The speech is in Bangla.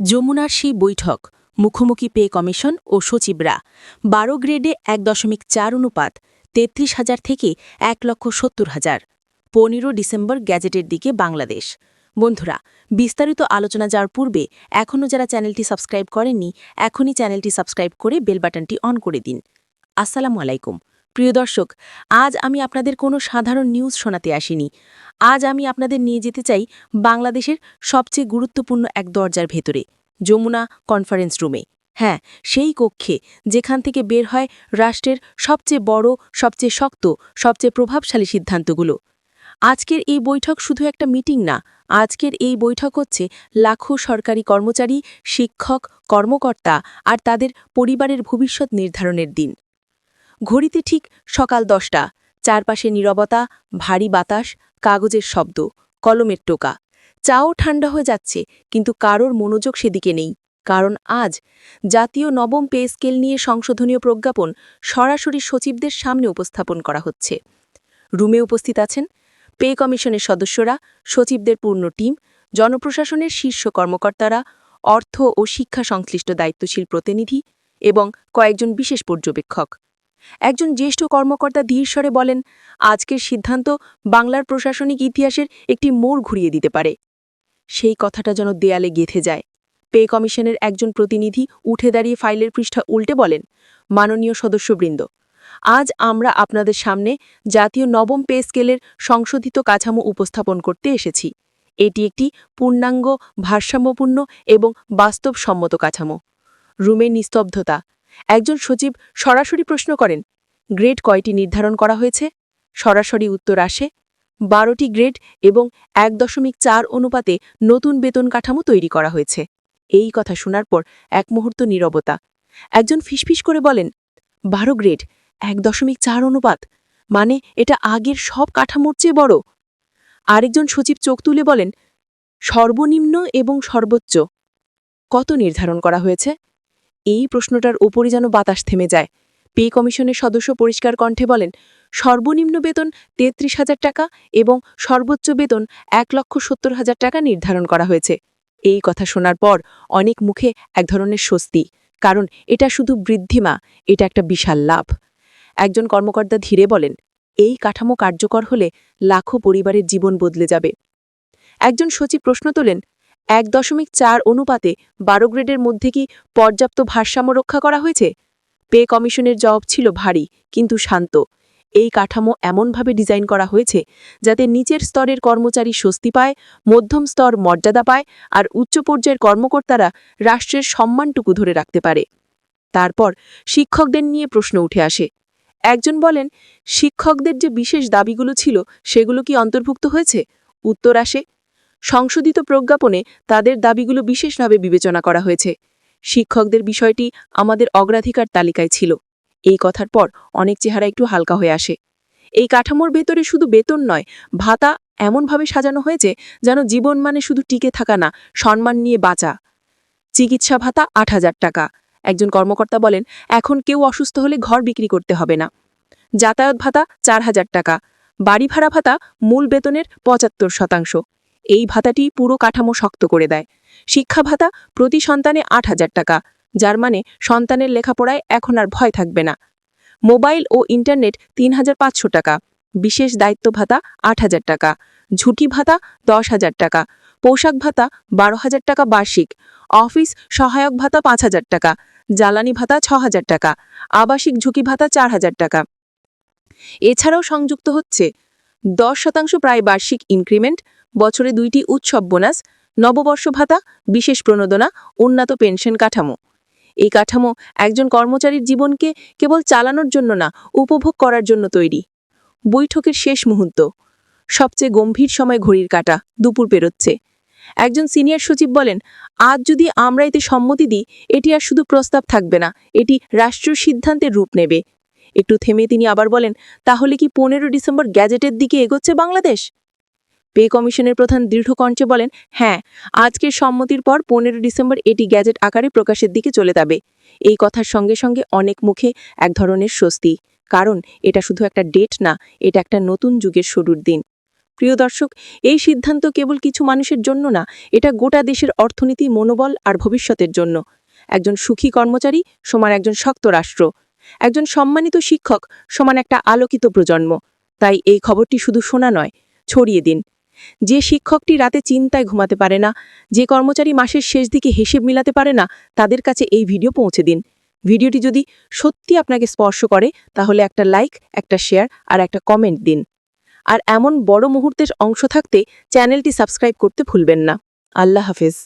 যমুনার সেই বৈঠক, মুখোমুখি পে কমিশন ও সচিবরা বারো গ্রেডে এক দশমিক চার অনুপাত, তেত্রিশ হাজার থেকে এক লক্ষ সত্তর হাজার, পনেরো ডিসেম্বর গ্যাজেটের দিকে বাংলাদেশ। বন্ধুরা, বিস্তারিত আলোচনা যাওয়ার পূর্বে এখনও যারা চ্যানেলটি সাবস্ক্রাইব করেননি, এখনই চ্যানেলটি সাবস্ক্রাইব করে বেল বাটনটি অন করে দিন। আসসালামু আলাইকুম। প্রিয় দর্শক, আজ আমি আপনাদের কোনো সাধারণ নিউজ শোনাতে আসিনি। আজ আমি আপনাদের নিয়ে যেতে চাই বাংলাদেশের সবচেয়ে গুরুত্বপূর্ণ এক দরজার ভেতরে, যমুনা কনফারেন্স রুমে হ্যাঁ সেই কক্ষে, যেখান থেকে বের হয় রাষ্ট্রের সবচেয়ে বড়, সবচেয়ে শক্ত, সবচেয়ে প্রভাবশালী সিদ্ধান্তগুলো। আজকের এই বৈঠক শুধু একটা মিটিং না, আজকের এই বৈঠক হচ্ছে লাখো সরকারি কর্মচারী, শিক্ষক, কর্মকর্তা আর তাদের পরিবারের ভবিষ্যৎ নির্ধারণের দিন। ঘড়িতে ঠিক সকাল দশটা। চারপাশে নীরবতা, ভারী বাতাস, কাগজের শব্দ, কলমের টোকা। চাও ঠান্ডা হয়ে যাচ্ছে, কিন্তু কারোর মনোযোগ সেদিকে নেই। কারণ আজ জাতীয় নবম পে স্কেল নিয়ে সংশোধনীয় প্রজ্ঞাপন সরাসরি সচিবদের সামনে উপস্থাপন করা হচ্ছে। রুমে উপস্থিত আছেন পে কমিশনের সদস্যরা, সচিবদের পূর্ণ টিম, জনপ্রশাসনের শীর্ষ কর্মকর্তারা, অর্থ ও শিক্ষা সংশ্লিষ্ট দায়িত্বশীল প্রতিনিধি এবং কয়েকজন বিশেষ পর্যবেক্ষক। একজন জ্যেষ্ঠ কর্মকর্তা ধীরস্বরে বলেন, আজকের সিদ্ধান্ত বাংলার প্রশাসনিক ইতিহাসের একটি মোড় ঘুরিয়ে দিতে পারে। সেই কথাটা যেন দেয়ালে গেঁথে যায়। পে কমিশনের একজন প্রতিনিধি উঠে দাঁড়িয়ে ফাইলের পৃষ্ঠা উল্টে বলেন, মাননীয় সদস্যবৃন্দ, আজ আমরা আপনাদের সামনে জাতীয় নবম পে স্কেলের সংশোধিত কাঠামো উপস্থাপন করতে এসেছি। এটি একটি পূর্ণাঙ্গ, ভারসাম্যপূর্ণ এবং বাস্তবসম্মত কাঠামো। রুমের নিস্তব্ধতা একজন সচিব সরাসরি প্রশ্ন করেন, গ্রেড কয়টি নির্ধারণ করা হয়েছে? সরাসরি উত্তর আসে, বারোটি গ্রেড এবং এক দশমিক চার অনুপাতে নতুন বেতন কাঠামো তৈরি করা হয়েছে। এই কথা শোনার পর এক মুহূর্ত নীরবতা। একজন ফিসফিস করে বলেন, বারো গ্রেড, এক দশমিক চার অনুপাত? মানে এটা আগের সব কাঠামোর চেয়ে বড়? আরেকজন সচিব চোখ তুলে বলেন, সর্বনিম্ন এবং সর্বোচ্চ। কত নির্ধারণ করা হয়েছে? এই প্রশ্নটার ওপরই যেন বাতাস থেমে যায়। পে কমিশনের সদস্য পরিষ্কার কণ্ঠে বলেন, সর্বনিম্ন বেতন তেত্রিশ হাজার টাকা এবং সর্বোচ্চ বেতন এক লক্ষ সত্তর হাজার টাকা নির্ধারণ করা হয়েছে। এই কথা শোনার পর অনেক মুখে এক ধরনের স্বস্তি, কারণ এটা শুধু বৃদ্ধিমা এটা একটা বিশাল লাভ। একজন কর্মকর্তা ধীরে বলেন, এই কাঠামো কার্যকর হলে লাখো পরিবারের জীবন বদলে যাবে। একজন সচিব প্রশ্ন তোলেন এক দশমিক চার অনুপাতে বারো গ্রেডের মধ্যে কি পর্যাপ্ত ভারসাম্য রক্ষা করা হয়েছে? পে কমিশনের জবাব ছিল ভারী, কিন্তু শান্ত। এই কাঠামো এমনভাবে ডিজাইন করা হয়েছে যাতে নিচের স্তরের কর্মচারী স্বস্তি পায়, মধ্যম স্তর মর্যাদা পায় আর উচ্চ পর্যায়ের কর্মকর্তারা রাষ্ট্রের সম্মানটুকু ধরে রাখতে পারে। তারপর শিক্ষকদের নিয়ে প্রশ্ন উঠে আসে। একজন বলেন, শিক্ষকদের যে বিশেষ দাবিগুলো ছিল, সেগুলো কি অন্তর্ভুক্ত হয়েছে? উত্তর আসে সংশোধিত প্রজ্ঞাপনে তাদের দাবিগুলো বিশেষভাবে বিবেচনা করা হয়েছে। শিক্ষকদের বিষয়টি আমাদের অগ্রাধিকার তালিকায় ছিল। এই কথার পর অনেক চেহারা একটু হালকা হয়ে আসে। এই কাঠামোর ভেতরে শুধু বেতন নয়, ভাতা এমনভাবে সাজানো হয়েছে যেন জীবন মানে শুধু টিকে থাকা না, সম্মান নিয়ে বাঁচা। চিকিৎসা ভাতা আট হাজার টাকা। একজন কর্মকর্তা বলেন, এখন কেউ অসুস্থ হলে ঘর বিক্রি করতে হবে না। যাতায়াত ভাতা চার হাজার টাকা। বাড়ি ভাড়া ভাতা মূল বেতনের পঁচাত্তর শতাংশ। এই ভাতাটি পুরো কাঠামো শক্ত করে দেয়। শিক্ষা ভাতা প্রতি সন্তানে আট হাজার টাকা, যার মানে সন্তানের লেখাপড়ায় এখন আর ভয় থাকবে না। মোবাইল ও ইন্টারনেট তিন হাজার পাঁচশো টাকা, বিশেষ দায়িত্ব ভাতা আট হাজার টাকা, ঝুঁকি ভাতা দশ হাজার টাকা, পোশাক ভাতা বারো হাজার টাকা বার্ষিক, অফিস সহায়ক ভাতা পাঁচ হাজার টাকা, জ্বালানি ভাতা ছ হাজার টাকা, আবাসিক ঝুঁকি ভাতা চার হাজার টাকা। এছাড়াও সংযুক্ত হচ্ছে দশ শতাংশ প্রায় বার্ষিক ইনক্রিমেন্ট বছরে দুইটি উৎসব বোনাস, নববর্ষ ভাতা, বিশেষ প্রণোদনা, উন্নত পেনশন কাঠামো। এই কাঠামো একজন কর্মচারীর জীবনকে কেবল চালানোর জন্য না, উপভোগ করার জন্য তৈরি। বৈঠকের শেষ মুহূর্ত। সবচেয়ে গম্ভীর সময় ঘড়ির কাটা, দুপুর পেরোচ্ছে। একজন সিনিয়র সচিব বলেন, আজ যদি আমরা এতে সম্মতি দিই, এটি আর শুধু প্রস্তাব থাকবে না, এটি রাষ্ট্রীয় সিদ্ধান্তের রূপ নেবে। একটু থেমে তিনি আবার বলেন, তাহলে কি পনেরো ডিসেম্বর গ্যাজেটের দিকে এগোচ্ছে বাংলাদেশ? পে কমিশনের প্রধান দৃঢ় কণ্ঠে বলেন হ্যাঁ আজকের সম্মতির পর পনেরো ডিসেম্বর এটি গ্যাজেট আকারে প্রকাশের দিকে চলে যাবে। এই কথার সঙ্গে সঙ্গে অনেক মুখে এক ধরনের স্বস্তি। কারণ এটা শুধু একটা ডেট না, এটা একটা নতুন যুগের শুরুর দিন। প্রিয় দর্শক, এই সিদ্ধান্ত কেবল কিছু মানুষের জন্য না, এটা গোটা দেশের অর্থনীতি, মনোবল আর ভবিষ্যতের জন্য। একজন সুখী কর্মচারী সমান একজন শক্ত রাষ্ট্র। একজন সম্মানিত শিক্ষক সমান একটা আলোকিত প্রজন্ম। তাই এই খবরটি শুধু শোনা নয়, ছড়িয়ে দিন। যে শিক্ষকটি রাতে চিন্তায় ঘুমাতে পারে না, যে কর্মচারী মাসের শেষ দিকে হিসেব মিলাতে পারে না, তাদের কাছে এই ভিডিও পৌঁছে দিন। ভিডিওটি যদি সত্যি আপনাকে স্পর্শ করে, তাহলে একটা লাইক, একটা শেয়ার আর একটা কমেন্ট দিন। আর এমন বড় মুহূর্তের অংশ থাকতে চ্যানেলটি সাবস্ক্রাইব করতে ভুলবেন না। আল্লাহ হাফেজ।